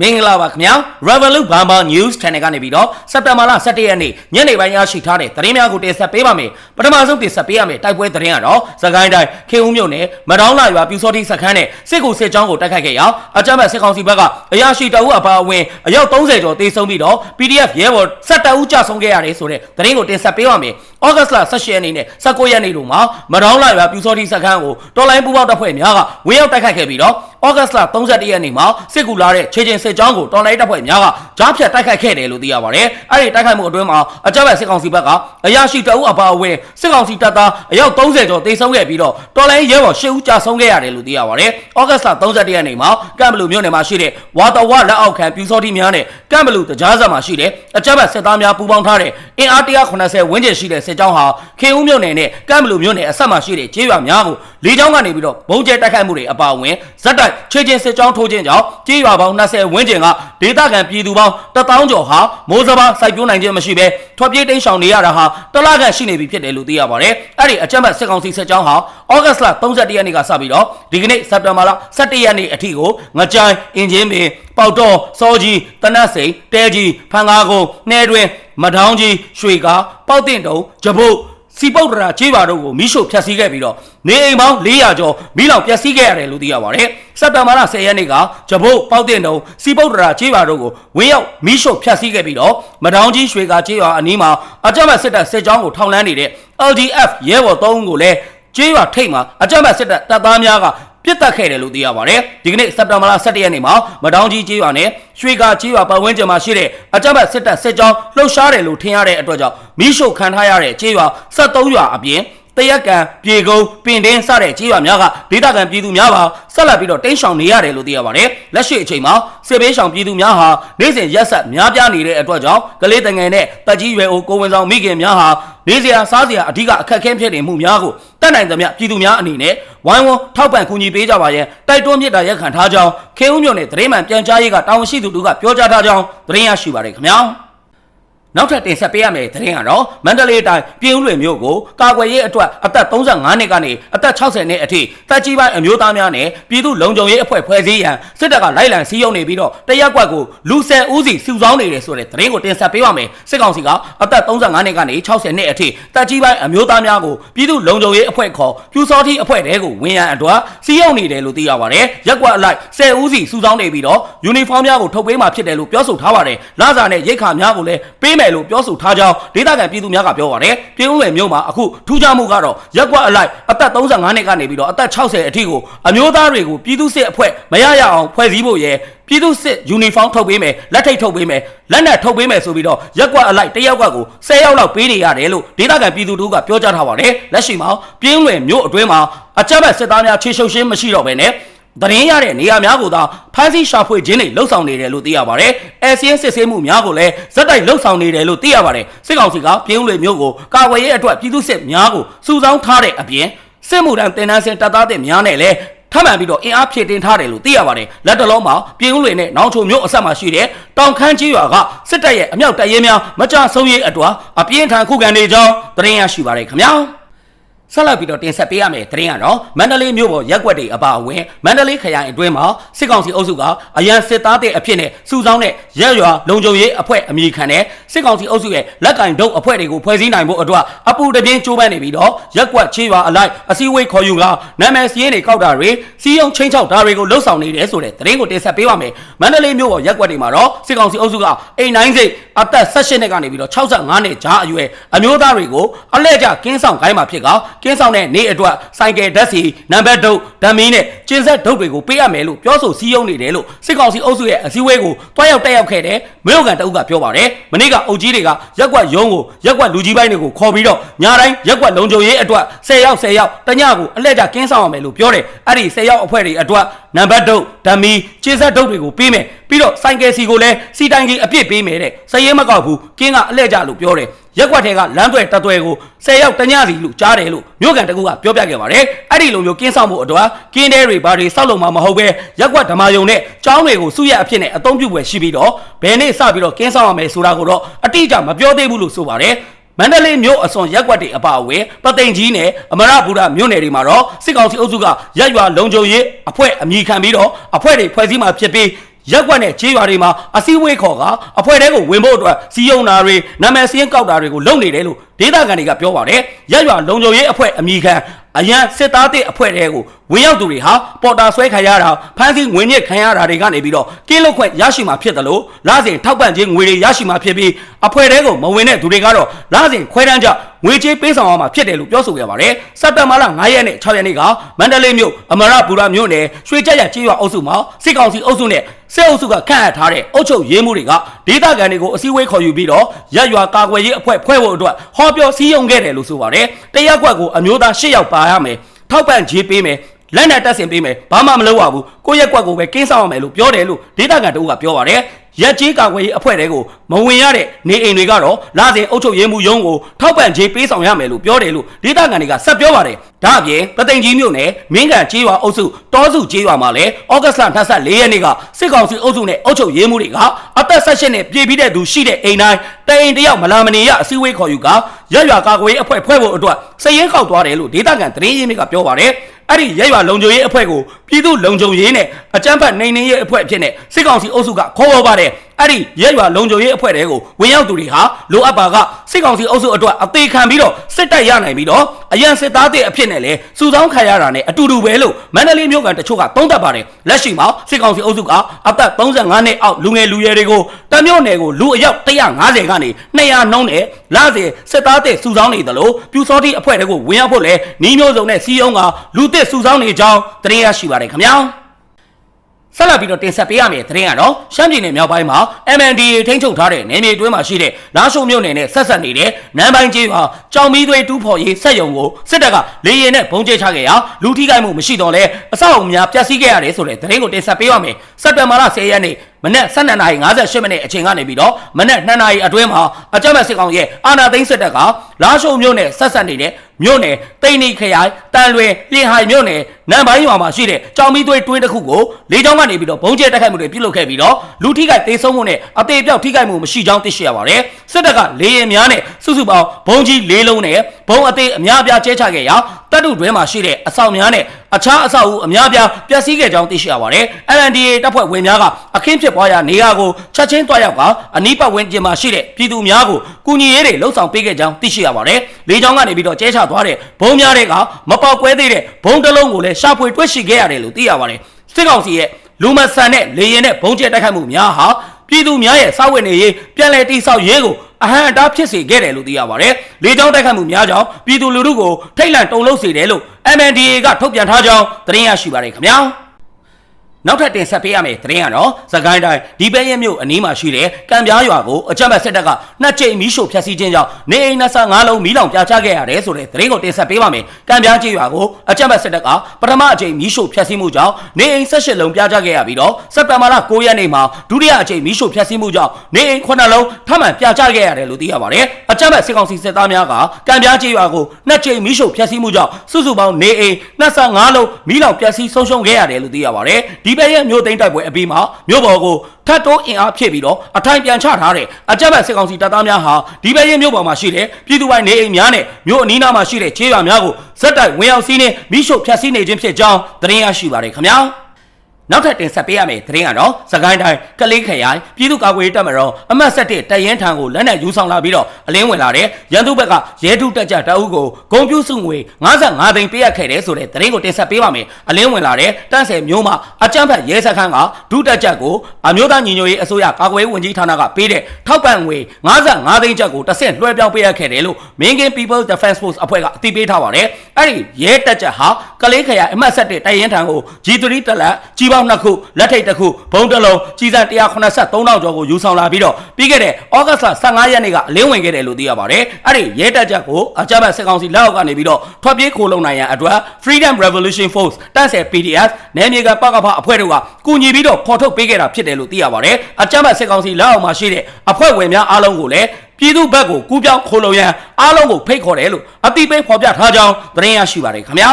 မင်္ဂလာပါခင်ဗျာ Revolut Burma News Channel ကနေပြီးတော့စက်တင်ဘာလ17ရက်နေ့ညနေပိုင်းရရှိထားတဲ့သတင်းများကိုတင်ဆက်ပေးပါမယ်ပထမဆုံးတင်ဆက်ပေးရမယ်တိုက်ပွဲသတင်းကတော့စကိုင်းတိုင်းခေဦးမြို့နယ်မတောင်းလာရွာပြူစောတိစခန်းနဲ့စစ်ကူစစ်ကြောင်းကိုတိုက်ခိုက်ခဲ့ရာအကြမ်းဖက်စစ်ကောင်စီဘက်ကအရာရှိတအုပ်အပါအဝင်အယောက်30ကျော်တေဆုံးပြီးတော့ PDF ရဲဘော်17ဦးကြာဆုံးခဲ့ရတယ်ဆိုတဲ့သတင်းကိုတင်ဆက်ပေးပါမယ်ဩဂတ်လ18ရက်နေ့နဲ့19ရက်နေ့တို့မှာမတောင်းလာရွာပြူစောတိစခန်းကိုတော်လိုင်းပူပေါင်းတပ်ဖွဲ့များကဝင်းရောက်တိုက်ခိုက်ခဲ့ပြီးတော့ဩဂတ်လ31ရက်နေ့မှာစစ်ကူလာတဲ့ခြေချင်းစစ်ကြောင်းကိုတော်လိုင်းတပ်ဖွဲ့များကကြားဖြတ်တိုက်ခိုက်ခဲ့တယ်လို့သိရပါတယ်။အဲ့ဒီတိုက်ခိုက်မှုအတွင်းမှာအကြမ်းဖက်စစ်ကောင်စီဘက်ကအရာရှိတအုပ်အပါအဝင်စစ်ကောင်စီတပ်သားအယောက်30ကျော်တေဆုံးခဲ့ပြီးတော့တော်လိုင်းရဲဘော်10ဦးကြာဆုံးခဲ့ရတယ်လို့သိရပါတယ်။ဩဂတ်လ31ရက်နေ့မှာကမ်ဘလူမြို့နယ်မှာရှိတဲ့ဝါတော်ဝလက်အောက်ခံပြူစောတိများနဲ့ကမ်ဘလူတကြားဆက်မှာရှိတဲ့အကြမ်းဖက်စစ်သားများပူးပေါင်းထားတဲ့အင်အား180ဝန်းကျင်ရှိတဲ့စစ်ကြောင်းဟာခေဦးမြို့နယ်နဲ့ကမ်ဘလူမြို့နယ်အဆက်မှာရှိတဲ့ကျေးရွာများကိုလေကြောင်းကနေပြီးတော့ဘုံကျဲတိုက်ခိုက်မှုတွေအပါအဝင်ဇက်တိုက်ခြေချင်းစစ်ကြောင်းထိုးခြင်းကြောင့်ကျေးရွာပေါင်း20ဝန်းကျင်ကဒေသခံပြည်သူပေါင်း1000ကျော်ဟာမိုးစဘာစိုက်ပျိုးနိုင်ခြင်းမရှိဘဲထွက်ပြေးတိမ်းရှောင်နေရတာဟာတလခန့်ရှိနေပြီဖြစ်တယ်လို့သိရပါတယ်။အဲ့ဒီအကြမ်းဖက်စစ်ကောင်စီစစ်ကြောင်းဟာဩဂတ်လ31ရက်နေ့ကစပြီးတော့ဒီကနေ့စက်တင်ဘာလ17ရက်နေ့အထိကိုငကြိုင်အင်ဂျင်ပင်ပေါက်တော်စောကြီးတနတ်စိန်တဲကြီးဖန်ကားကုန်းနှဲတွင်မထောင်းကြီးရွှေကားပေါက်တင်တုံဂျပုတ် စီပုတ်တရာခြေပါတို့ကိုမိရှို့ဖျက်ဆီးခဲ့ပြီးတော့နေအိမ်ပေါင်း400ကျော်မိလောင်ပျက်စီးခဲ့ရတယ်လို့သိရပါတယ်။စက်တဘာလ10ရက်နေ့ကဂျပုတ်ပေါက်တင်တုံစီပုတ်တရာခြေပါတို့ကိုဝင်းရောက်မိရှို့ဖျက်ဆီးခဲ့ပြီးတော့မထောင်းကြီးရွှေကားခြေရွာအနီးမှာအကြမ်းဖက်စစ်တပ်စစ်ကြောင်းကိုထောင်လန်းနေတဲ့ LDF ရဲဘော်3ဦးကိုလည်းကျေးရွာထိတ်မှာအကြမ်းဖက်စစ်တပ်တပ်သားများက ပြစ်တက်ခဲ့တယ်လို့သိရပါတယ်ဒီကနေ့စက်တင်ဘာလ17ရက်နေ့မှာမတောင်းကြီးကျေးရွာနဲ့ရွှေကာကျေးရွာပတ်ဝန်းကျင်မှာရှိတဲ့အကြမ်းဖက်စစ်တပ်စစ်ကြောင်းလှုပ်ရှားတယ်လို့ထင်ရတဲ့အတွက်ကြောင့်မိရှုခံထားရတဲ့ကျေးရွာ73ရွာအပြင် တရက်ကံပြေကုန်းပင်တင်းစတဲ့ကြေးရွာများကဒေသခံပြည်သူများပါဆက်လက်ပြီးတော့တင်းရှောင်နေရတယ်လို့သိရပါတယ်လက်ရှိအချိန်မှာစစ်ဘေးရှောင်ပြည်သူများဟာနေ့စဉ်ရက်ဆက်များပြားနေတဲ့အတွက်ကြောင့်ကလေးတငယ်နဲ့တက်ကြီးရွယ်အိုကိုဝင်ဆောင်မိခင်များဟာနေစရာစားစရာအဓိကအခက်အခဲဖြစ်နေမှုများကိုတတ်နိုင်သမျှပြည်သူများအနေနဲ့ဝိုင်းဝန်းထောက်ပံ့ကူညီပေးကြပါရန်တိုက်တွန်းမြစ်တာရက်ခံထားကြောင်းခေဦးမြို့နယ်သတင်းမှန်ပြန်ကြားရေးကတာဝန်ရှိသူတို့ကပြောကြားထားကြောင်းသတင်းရရှိပါတယ်ခင်ဗျာ နောက်ထပ်တင်ဆက်ပေးရမယ့်သတင်းကတော့မန္တလေးတိုင်းပြည်ဦးလွင်မြို့ကိုကာကွယ်ရေးအတွက်အသက်35နှစ်ကနေအသက်60နှစ်အထိတပ်ကြီးပိုင်းအမျိုးသားများနဲ့ပြည်သူလုံခြုံရေးအဖွဲ့ဖွဲ့စည်းရန်စစ်တပ်ကလိုက်လံစည်းရုံးနေပြီးတော့တရက်ကွက်ကိုလူဆယ်ဦးစီစုဆောင်းနေတယ်ဆိုတဲ့သတင်းကိုတင်ဆက်ပေးပါမယ်စစ်ကောင်စီကအသက်35နှစ်ကနေ60နှစ်အထိတပ်ကြီးပိုင်းအမျိုးသားများကိုပြည်သူလုံခြုံရေးအဖွဲ့ခေါ်ပြူစောတိအဖွဲ့တဲကိုဝင်ရန်အတွက်စည်းရုံးနေတယ်လို့သိရပါတယ်ရက်ကွက်အလိုက်10ဦးစီစုဆောင်းနေပြီးတော့ယူနီဖောင်းများကိုထုတ်ပေးမှဖြစ်တယ်လို့ပြောဆိုထားပါတယ်လစာနဲ့ရိတ်ခါများကိုလည်းပေးမယ်လို့ပြောဆိုထားကြောင်းဒေသခံပြည်သူများကပြောပါတယ်ပြည်ဦးလွယ်မြို့မှာအခုထူးခြားမှုကတော့ရက်ကွက်အလိုက်အသက်35နှစ်ကနေပြီးတော့အသက်60အထိကိုအမျိုးသားတွေကိုပြည်သူစစ်အဖွဲ့မရရအောင်ဖွဲ့စည်းဖို့ရယ်ပြည်သူစစ်ယူနီဖောင်းထုတ်ပေးမယ်လက်ထိတ်ထုတ်ပေးမယ်လက်နက်ထုတ်ပေးမယ်ဆိုပြီးတော့ရက်ကွက်အလိုက်တရက်ကွက်ကို10ယောက်လောက်ပေးနေရတယ်လို့ဒေသခံပြည်သူတို့ကပြောကြားထားပါတယ်လက်ရှိမှာပြင်းလွယ်မြို့အတွင်းမှာအကြမ်းဖက်စစ်သားများခြေရှုပ်ရှင်းမရှိတော့ဘဲနဲ့ တရင်ရတဲ့နေရာများကိုသာဖမ်းဆီးရှာဖွေခြင်းတွေလှုပ်ဆောင်နေတယ်လို့သိရပါတယ်။အဲစီယင်းစစ်ဆေးမှုများကိုလည်းဇက်တိုက်လှုပ်ဆောင်နေတယ်လို့သိရပါတယ်။စစ်ကောင်စီကပြင်းဦးလေမျိုးကိုကာကွယ်ရေးအတွက်ပြည်သူစစ်များကိုစုဆောင်းထားတဲ့အပြင်စစ်မှုထမ်းတင်နန်းစင်တပ်သားတွေများနဲ့လည်းထပ်မံပြီးတော့အင်အားဖြည့်တင်ထားတယ်လို့သိရပါတယ်။လက်တလုံးမှာပြင်းဦးလေနဲ့နောင်ချုံမျိုးအဆက်မှာရှိတဲ့တောင်ခမ်းကြီးရွာကစစ်တပ်ရဲ့အမြောက်တပ်ရင်းများမကြဆုံးရေးအတွက်အပြင်းထန်ခုခံနေကြောင်းသတင်းရရှိပါတယ်ခင်ဗျာ။ ဆက်လက်ပြီးတော့တင်ဆက်ပေးရမယ်သတင်းကတော့မန္တလေးမြို့ပေါ်ရက်ွက်တွေအပါအဝင်မန္တလေးခရိုင်အတွင်းမှာစစ်ကောင်စီအုပ်စုကအရန်စစ်သားတဲ့အဖြစ်နဲ့စုဆောင်းတဲ့ရက်ရွာလုံခြုံရေးအဖွဲ့အမည်ခံတဲ့စစ်ကောင်စီအုပ်စုရဲ့လက်ကင်ဒုတ်အဖွဲ့တွေကိုဖွဲ့စည်းနိုင်ဖို့အတွက်အပူတပြင်းကြိုးပမ်းနေပြီးတော့ရက်ွက်ချေးရွာအလိုက်အစည်းအဝေးခေါ်ယူကနာမည်စည်းရင်းတွေကောက်တာတွေစီးရုံချင်းချောက်တာတွေကိုလှုပ်ဆောင်နေတယ်ဆိုတဲ့သတင်းကိုတင်ဆက်ပေးပါမယ်မန္တလေးမြို့ပေါ်ရက်ွက်တွေမှာတော့စစ်ကောင်စီအုပ်စုကအိမ်နိုင်စိတ်အသက်18နှစ်ကနေပြီးတော့65နှစ်ကြားအရွယ်အမျိုးသားတွေကိုအလဲကျကင်းဆောင်ခိုင်းမှာဖြစ်ကကင်းဆောင်တဲ့နေ့အတွက်ဆိုင်ကယ်ဓာတ်စီနံပါတ်ဒုတ်ဓာမီနဲ့ကျင်းဆက်ဒုတ်တွေကိုပေးရမယ်လို့ပြောဆိုစည်းရုံးနေတယ်လို့စစ်ကောင်စီအုပ်စုရဲ့အစည်းအဝေးကိုတွားရောက်တက်ရောက်ခဲ့တဲ့မြို့ကန်တအုပ်ကပြောပါတယ်မနေ့ကအုပ်ကြီးတွေကရက်ကွက်ရုံးကိုရက်ကွက်လူကြီးပိုင်းတွေကိုခေါ်ပြီးတော့ညာတိုင်းရက်ကွက်လုံခြုံရေးအတွက်10ရောက်10ရောက်တညကိုအလှည့်ကျကင်းဆောင်ရမယ်လို့ပြောတယ်အဲ့ဒီ10ရောက်အဖွဲ့တွေအတွက်နံပါတ်ဒုတ်ဓာမီကျင်းဆက်ဒုတ်တွေကိုပေးမယ်ပြီးတော့ဆိုင်ကယ်စီကိုလည်းစီတိုင်ကြီးအပြစ်ပေးမယ်တဲ့စရဲမကောက်ဘူးကင်းကအလှည့်ကျလို့ပြောတယ် ရက်ကွက်ထဲကလမ်းသွဲတသွဲကို10ရောက်တညစီလို့ကြားတယ်လို့မြို့ကန်တကူကပြောပြခဲ့ပါတယ်အဲ့ဒီလိုမျိုးကင်းဆောင်မှုအတွက်ကင်းတဲတွေဘာတွေစောက်လုံမှာမဟုတ်ပဲရက်ကွက်ဓမ္မယုံနဲ့ကျောင်းတွေကိုစုရအဖြစ်နဲ့အသုံးပြုွယ်ရှိပြီးတော့ဘယ်နေ့စပြီးတော့ကင်းဆောင်ရမယ်ဆိုတာကိုတော့အတိအကျမပြောသေးဘူးလို့ဆိုပါတယ်မန္တလေးမြို့အစွန်ရက်ကွက်တွေအပါအဝင်ပသိမ်ကြီးနဲ့အမရပူရမြို့နယ်တွေမှာတော့စစ်ကောင်စီအုပ်စုကရက်ရွာလုံခြုံရေးအဖွဲ့အမည်ခံပြီးတော့အဖွဲ့တွေဖွဲ့စည်းမှဖြစ်ပြီး ရက်ကွက်နဲ့ကြေးရွာတွေမှာအစည်းအဝေးခေါ်ကအဖွဲ့တဲကိုဝင်ဖို့အတွက်စီယုံနာတွေနာမည်စည်းကောက်တာတွေကိုလုပ်နေတယ်လို့ဒေသခံတွေကပြောပါတယ်ရက်ရွာလုံခြုံရေးအဖွဲ့အမိခံ အရန်စစ်သားတဲ့အဖွဲ့တဲကိုဝင်ရောက်သူတွေဟာပေါ်တာဆွဲခံရတာဖမ်းဆီးငွေညစ်ခံရတာတွေကနေပြီးတော့ကင်းလုတ်ခွင့်ရရှိမှာဖြစ်တယ်လို့လစဉ်ထောက်ပံ့ခြင်းငွေတွေရရှိမှာဖြစ်ပြီးအဖွဲ့တဲကိုမဝင်တဲ့သူတွေကတော့လစဉ်ခွဲတန်းကြငွေကြေးပေးဆောင်ရမှာဖြစ်တယ်လို့ပြောဆိုခဲ့ပါတယ်စက်တင်ဘာလ9ရက်နဲ့6ရက်နေ့ကမန္တလေးမြို့အမရပူရမြို့နယ်ရွှေကြက်ရကြေးရွာအုပ်စုမှာစစ်ကောင်စီအုပ်စုနဲ့စစ်အုပ်စုကခန့်အပ်ထားတဲ့အုပ်ချုပ်ရေးမှုတွေကဒေသခံတွေကိုအစည်းအဝေးခေါ်ယူပြီးတော့ရက်ရွာကာကွယ်ရေးအဖွဲ့ဖွဲ့ဖို့အတွက်ဟောပြောစည်းရုံးခဲ့တယ်လို့ဆိုပါတယ်တရက်ကွက်ကိုအမျိုးသား၈ယောက်ပါရမယ်ထောက်ပံ့ကြေးပေးမယ် လက်နဲ့တက်ဆင်ပေးမယ်ဘာမှမလုပ်ရဘူးကိုယ့်ရက်ကွက်ကိုပဲကင်းဆောင်ရမယ်လို့ပြောတယ်လို့ဒေသခံတို့ကပြောပါတယ်ရက်ကြီးကာကွယ်ရေးအဖွဲ့တွေကိုမဝင်ရတဲ့နေအိမ်တွေကတော့လာစဉ်အုပ်ချုပ်ရေးမှုရုံးကိုထောက်ပံ့ကြေးပေးဆောင်ရမယ်လို့ပြောတယ်လို့ဒေသခံတွေကဆက်ပြောပါတယ်ဒါအပြင်ပသိမ်ကြီးမြို့နယ်မင်းကန်ကြီးရွာအုပ်စုတောစုကြီးရွာမှာလည်းဩဂတ်စ်လ24ရက်နေ့ကစစ်ကောင်စီအုပ်စုနဲ့အုပ်ချုပ်ရေးမှုတွေကအသက်16နဲ့ပြည်ပြီးတဲ့သူရှိတဲ့အိမ်တိုင်းတိုင်တယောက်မလာမနေရအစည်းအဝေးခေါ်ယူကရက်ရွာကာကွယ်ရေးအဖွဲ့ဖွဲ့ဖို့အတွက်စည်ရင်းခောက်သွားတယ်လို့ဒေသခံသတင်းရင်းမြစ်ကပြောပါတယ် အဲ့ဒီရက်ရွာလုံခြုံရေးအဖွဲ့ကိုပြည်သူလုံခြုံရေးနဲ့အကြမ်းဖက်နိုင်နေရေးအဖွဲ့အဖြစ်နဲ့စစ်ကောင်စီအုပ်စုကခေါ်ပေါ်ပါတယ်အဲ့ဒီရက်ရွာလုံခြုံရေးအဖွဲ့တွေကိုဝင်ရောက်သူတွေဟာလိုအပ်ပါကစစ်ကောင်စီအုပ်စုအတွက်အသေးခံပြီးတော့စစ်တိုက်ရနိုင်ပြီးတော့အရန်စစ်သားတဲ့အဖြစ်နဲ့လည်းစုဆောင်းခံရတာနဲ့အတူတူပဲလို့မန္တလေးမြို့ကန်တချို့ကသုံးသပ်ပါတယ်လက်ရှိမှာစစ်ကောင်စီအုပ်စုကအသက်35နှစ်အောက်လူငယ်လူရွယ်တွေကိုတမျိုးနယ်ကိုလူအယောက်150ကနေ200နှုန်းနဲ့လစဉ်စစ်သားတဲ့စုဆောင်းနေတယ်လို့ပြူစောတိအဖွဲ့တွေကိုဝင်ရောက်ဖို့လဲနှီးမျိုးစုံနဲ့စီယုံကလူသစ်စုဆောင်းနေကြောင်းတင်ရရှိပါတယ်ခင်ဗျာ ဆက်လက်ပြီးတော့တင်ဆက်ပေးရမယ့်သတင်းကတော့ရှမ်းပြည်နယ်မြောက်ပိုင်းမှာ MNDA ထိန်းချုပ်ထားတဲ့နယ်မြေတွင်းမှာရှိတဲ့လာရှုံမြို့နယ်နဲ့ဆက်ဆက်နေတဲ့နန်းပိုင်းကျေးရွာကြောင်မီးသွေးတူးဖော်ရေးစက်ရုံကိုစစ်တပ်ကလေရင်နဲ့ဘုံကျဲချခဲ့ရာလူထိခိုက်မှုမရှိတော့လဲအဆောက်အအုံများပျက်စီးခဲ့ရတယ်ဆိုတဲ့သတင်းကိုတင်ဆက်ပေးရမယ်စက်တင်ဘာလ10ရက်နေ့ မနက်12:58မိနစ်အချိန်ကနေပြီးတော့မနက်2နာရီအတွင်းမှာအကြမ်းဖက်စစ်ကောင်ရဲ့အာဏာသိမ်းစစ်တပ်ကလာရှုံမြို့နယ်ဆက်ဆက်နေတဲ့မြို့နယ်တိန်နီခရိုင်တန်လွင်လင်ဟိုင်မြို့နယ်နန်ပိုင်းရွာမှာရှိတဲ့ကြောင်မီးသွေးတွင်းတစ်ခုကိုလေကြောင်းကနေပြီးတော့ဘုံကျဲတိုက်ခိုက်မှုတွေပြုလုပ်ခဲ့ပြီးတော့လူထိခိုက်ဒေဆုံးမှုနဲ့အသေးပြောက်ထိခိုက်မှုမရှိကြောင်းသိရှိရပါတယ်စစ်တပ်ကလေရင်များနဲ့စုစုပေါင်းဘုံကြီး၄လုံးနဲ့ဘုံအသေးအများအပြားကျဲချခဲ့ရာတပ်တုတွဲမှာရှိတဲ့အဆောက်များနဲ့ အခြားအဆောက်အဦအများပြားပျက်စီးခဲ့ကြောင်းသိရှိရပါတယ်။ LNDA တပ်ဖွဲ့ဝင်များကအခင်းဖြစ်ပွားရာနေရာကိုချက်ချင်းတွားရောက်ကအနီးပတ်ဝန်းကျင်မှာရှိတဲ့ပြည်သူများကိုကူညီရေးတွေလှုပ်ဆောင်ပေးခဲ့ကြောင်းသိရှိရပါတယ်။လေကြောင်းကနေပြီးတော့ကျဲချသွားတဲ့ဘုံများတွေကမပေါက်ကွဲသေးတဲ့ဘုံတစ်လုံးကိုလည်းရှာဖွေတွေ့ရှိခဲ့ရတယ်လို့သိရပါတယ်။စစ်ကောင်စီရဲ့လူမဆန်တဲ့လေရင်နဲ့ဘုံကျဲတိုက်ခိုက်မှုများဟာ ပြည်သူများရဲ့စာဝတ်နေရေးပြန်လည်တိဆောက်ရေးကိုအဟံအတားဖြစ်စေခဲ့တယ်လို့သိရပါတယ်။လေကြောင်းတိုက်ခတ်မှုများကြောင့်ပြည်သူလူထုကိုထိတ်လန့်တုန်လှုပ်စေတယ်လို့ MNDA ကထုတ်ပြန်ထားကြောင်းသတင်းရရှိပါတယ်ခင်ဗျာ။ နောက်ထပ်တင်ဆက်ပေးရမယ့်သတင်းကတော့သခိုင်းတိုင်းဒီပဲရဲမြို့အနီးမှာရှိတဲ့ကံပြားရွာကိုအကြမ်းဖက်စစ်တပ်ကနှစ်ကြိမ်မီးရှို့ဖျက်ဆီးခြင်းကြောင့်နေအိမ်25လုံးမီးလောင်ပြာချခဲ့ရတယ်ဆိုတဲ့သတင်းကိုတင်ဆက်ပေးပါမယ်။ကံပြားကျေးရွာကိုအကြမ်းဖက်စစ်တပ်ကပထမအကြိမ်မီးရှို့ဖျက်ဆီးမှုကြောင့်နေအိမ်18လုံးပြာချခဲ့ရပြီးတော့စက်တင်ဘာလ9ရက်နေ့မှာဒုတိယအကြိမ်မီးရှို့ဖျက်ဆီးမှုကြောင့်နေအိမ်9လုံးထပ်မံပြာချခဲ့ရတယ်လို့သိရပါတယ်။အကြမ်းဖက်စစ်ကောင်စီစစ်သားများကကံပြားကျေးရွာကိုနှစ်ကြိမ်မီးရှို့ဖျက်ဆီးမှုကြောင့်စုစုပေါင်းနေအိမ်25လုံးမီးလောင်ပျက်စီးဆုံးရှုံးခဲ့ရတယ်လို့သိရပါတယ်။ဒီပဲရဲမြို့သိမ်းတိုက်ပွဲအပြီးမှာမြို့ပေါ်ကိုထတ်တိုးအင်အားဖြည့်ပြီးတော့အထိုင်ပြန်ချထားတဲ့အကြမ်းဖက်စစ်ကောင်စီတပ်သားများဟာဒီပဲရင်မြို့ပေါ်မှာရှိတဲ့ပြည်သူပိုင်းနေအိမ်များနဲ့မြို့အနီးနားမှာရှိတဲ့ခြေရွာများကိုဇက်တိုက်ဝင်ရောက်စီးနှင်းမိရှုဖျက်ဆီးနေခြင်းဖြစ်ကြောင်းသတင်းရရှိပါတယ်ခင်ဗျာ နောက်ထပ်တင်ဆက်ပေးရမယ့်သတင်းကတော့စကိုင်းတိုင်းကလေးခရိုင်ပြည်သူ့ကာကွယ်ရေးတပ်မတော်အမှတ်7တရင်ထံကိုလက်နက်ယူဆောင်လာပြီးတော့အလင်းဝင်လာတဲ့ရန်သူဘက်ကရဲထုတက်ကြတအုပ်ကိုဂုံပြူစုငွေ55သိန်းပေးရခဲ့တယ်ဆိုတဲ့သတင်းကိုတင်ဆက်ပေးပါမယ်အလင်းဝင်လာတဲ့တန်းဆယ်မျိုးမှာအကြမ်းဖက်ရဲစခန်းကဒုတက်ကြကိုအမျိုးသားညီညွတ်ရေးအစိုးရကာကွယ်ရေးဝန်ကြီးဌာနကပေးတဲ့ထောက်ပံ့ငွေ55သိန်းကျပ်ကိုတစ်ဆင့်လွှဲပြောင်းပေးရခဲ့တယ်လို့ Mingan People Defense Force အဖွဲ့ကအသိပေးထားပါတယ်အဲ့ဒီရဲတက်ကြဟာကလေးခရိုင်အမှတ်7တရင်ထံကို G3 တက်လက်ကြီးပေါင်းနှစ်ခုလက်ထိတ်တစ်ခုဘုံတစ်လုံးကြီးစံ183တောင်ကျော်ကိုယူဆောင်လာပြီးတော့ပြီးခဲ့တဲ့ဩဂတ်စ်လ15ရက်နေ့ကအလင်းဝင်ခဲ့တယ်လို့သိရပါတယ်အဲ့ဒီရဲတက်ကြကိုအကြမ်းဖက်စစ်ကောင်စီလက်အောက်ကနေပြီးတော့ထွက်ပြေးခိုးလုံနိုင်ရန်အတွက် Freedom Revolution Force တပ်ဆယ် PDF နယ်မြေကပကဖအဖွဲ့တို့ကကူညီပြီးတော့ခေါ်ထုတ်ပေးခဲ့တာဖြစ်တယ်လို့သိရပါတယ်အကြမ်းဖက်စစ်ကောင်စီလက်အောက်မှာရှိတဲ့အဖွဲ့ဝင်များအားလုံးကိုလည်း ပြည်သူဘက်ကိုကူးပြောင်းခိုးလုံရန်အားလုံးကိုဖိတ်ခေါ်တယ်လို့အတိပေးဖော်ပြထားကြောင်းသတင်းရရှိပါတယ်ခင်ဗျာ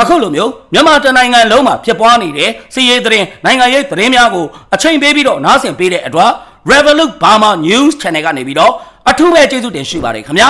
အခုလိုမျိုးမြန်မာတနိုင်ငံလုံးမှာဖြစ်ပွားနေတဲ့စီးရေးသတင်းနိုင်ငံရေးသတင်းများကိုအချိန်ပေးပြီးတော့နားဆင်ပေးတဲ့အတွက် Revolut Burma News Channel ကနေပြီးတော့အထူးပဲကျေးဇူးတင်ရှိပါတယ်ခင်ဗျာ